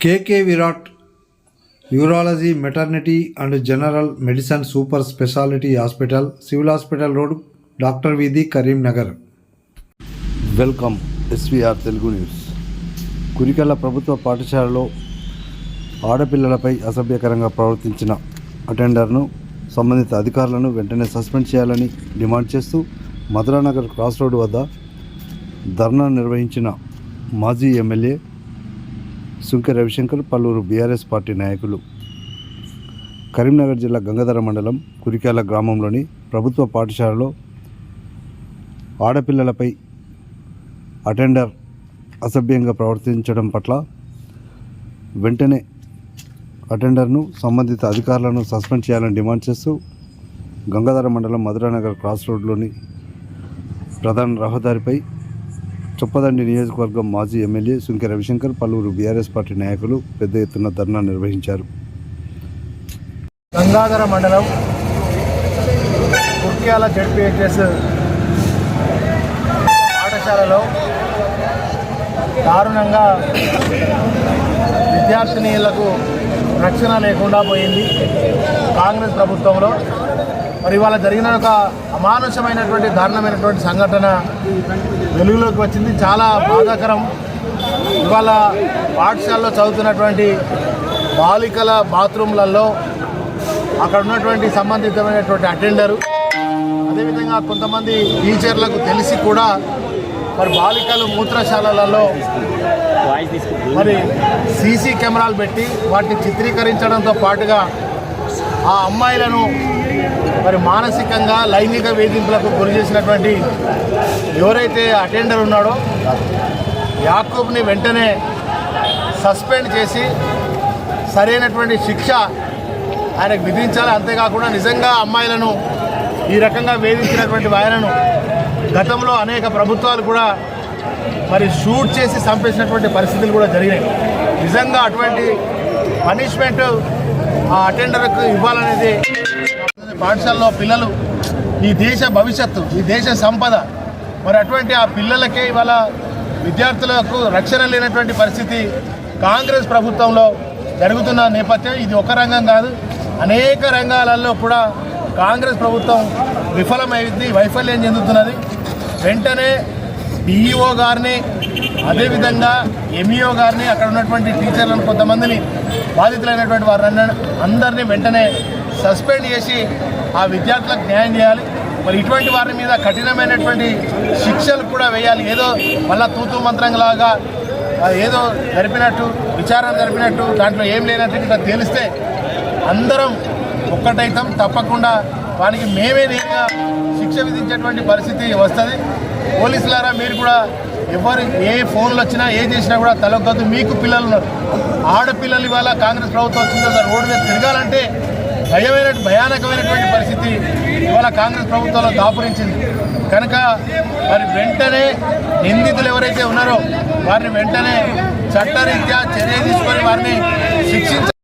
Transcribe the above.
KK Virat urology maternity and general medicine super speciality hospital civil hospital road doctor వీధి Karimnagar. Welcome SVR Telugu news. Kurikalla ప్రభుత్వ పాఠశాలలో ఆడపిల్లలపై అసభ్యకరంగా ప్రవర్తించిన అటెండర్ను సంబంధిత అధికారులను వెంటనే సస్పెండ్ చేయాలని డిమాండ్ చేస్తూ మధురానగర్ క్రాస్ రోడ్ వద్ద ధర్నా నిర్వహించిన మాజీ ఎమ్మెల్యే సుంకె రవిశంకర్ పలువురు బీఆర్ఎస్ పార్టీ నాయకులు. కరీంనగర్ జిల్లా గంగాధర మండలం కురికాల గ్రామంలోని ప్రభుత్వ పాఠశాలలో ఆడపిల్లలపై అటెండర్ అసభ్యంగా ప్రవర్తించడం పట్ల వెంటనే అటెండర్ను సంబంధిత అధికారులను సస్పెండ్ చేయాలని డిమాండ్ చేస్తూ గంగాధర మండలం మధురానగర్ క్రాస్ రోడ్లోని ప్రధాన రహదారిపై చొప్పదండి నియోజకవర్గం మాజీ ఎమ్మెల్యే సుంకె రవిశంకర్ పలువురు బీఆర్ఎస్ పార్టీ నాయకులు పెద్ద ఎత్తున ధర్నా నిర్వహించారు. గంగాధర మండలం కుర్క్యాల జడ్పిహెచ్ఎస్ పాఠశాలలో దారుణంగా విద్యార్థినీయులకు రక్షణ లేకుండా పోయింది కాంగ్రెస్ ప్రభుత్వంలో. మరి ఇవాళ జరిగిన ఒక అమానుషమైనటువంటి దారుణమైనటువంటి సంఘటన వెలుగులోకి వచ్చింది. చాలా బాధాకరం. ఇవాళ పాఠశాలలో చదువుతున్నటువంటి బాలికల బాత్రూమ్లలో అక్కడ ఉన్నటువంటి సంబంధితమైనటువంటి అటెండరు అదేవిధంగా కొంతమంది టీచర్లకు తెలిసి కూడా మరి బాలికలు మూత్రశాలలలో మరి సీసీ కెమెరాలు పెట్టి వాటిని చిత్రీకరించడంతో పాటుగా ఆ అమ్మాయిలను మరి మానసికంగా లైంగిక వేధింపులకు గురి చేసినటువంటి ఎవరైతే అటెండర్ ఉన్నాడో యాకూబ్ని వెంటనే సస్పెండ్ చేసి సరైనటువంటి శిక్ష ఆయనకు విధించాలి. అంతేకాకుండా నిజంగా అమ్మాయిలను ఈ రకంగా వేధించినటువంటి ఆయనను గతంలో అనేక ప్రభుత్వాలు కూడా మరి షూట్ చేసి చంపేసినటువంటి పరిస్థితులు కూడా జరిగినాయి. నిజంగా అటువంటి పనిష్మెంట్ ఆ అటెండర్కు ఇవ్వాలనేది పాఠశాలలో పిల్లలు ఈ దేశ భవిష్యత్తు ఈ దేశ సంపద మరి అటువంటి ఆ పిల్లలకే ఇవాళ విద్యార్థులకు రక్షణ లేనటువంటి పరిస్థితి కాంగ్రెస్ ప్రభుత్వంలో జరుగుతున్న నేపథ్యం ఇది ఒక రంగం కాదు. అనేక రంగాలలో కూడా కాంగ్రెస్ ప్రభుత్వం విఫలమైంది వైఫల్యం చెందుతున్నది. వెంటనే డిఈఓ గారిని అదేవిధంగా ఎంఈఓ గారిని అక్కడ ఉన్నటువంటి టీచర్లను కొంతమందిని బాధితులైనటువంటి వారిని అందరినీ వెంటనే సస్పెండ్ చేసి ఆ విద్యార్థులకు న్యాయం చేయాలి. మరి ఇటువంటి వారి మీద కఠినమైనటువంటి శిక్షలు కూడా వేయాలి. ఏదో మళ్ళా తూతూ మంత్రంలాగా ఏదో జరిపినట్టు విచారణ జరిపినట్టు దాంట్లో ఏం లేనట్టు ఇట్లా తెలిస్తే అందరం ఒక్కటైతాం. తప్పకుండా వానికి మేమే నేరుగా శిక్ష విధించేటువంటి పరిస్థితి వస్తుంది. పోలీసులారా మీరు కూడా ఎవరు ఏ ఫోన్లు వచ్చినా ఏ చేసినా కూడా తలొగ్గద్దు. మీకు పిల్లలు ఉన్నారు. ఆడపిల్లలు ఇవాళ కాంగ్రెస్ ప్రభుత్వం వచ్చిందో రోడ్డు మీద తిరగాలంటే భయమైన భయానకమైనటువంటి పరిస్థితి ఇవాళ కాంగ్రెస్ ప్రభుత్వంలో దాపురించింది. కనుక మరి వెంటనే నిందితులు ఎవరైతే ఉన్నారో వారిని వెంటనే చట్టరీత్యా చర్య తీసుకొని వారిని శిక్షించాలి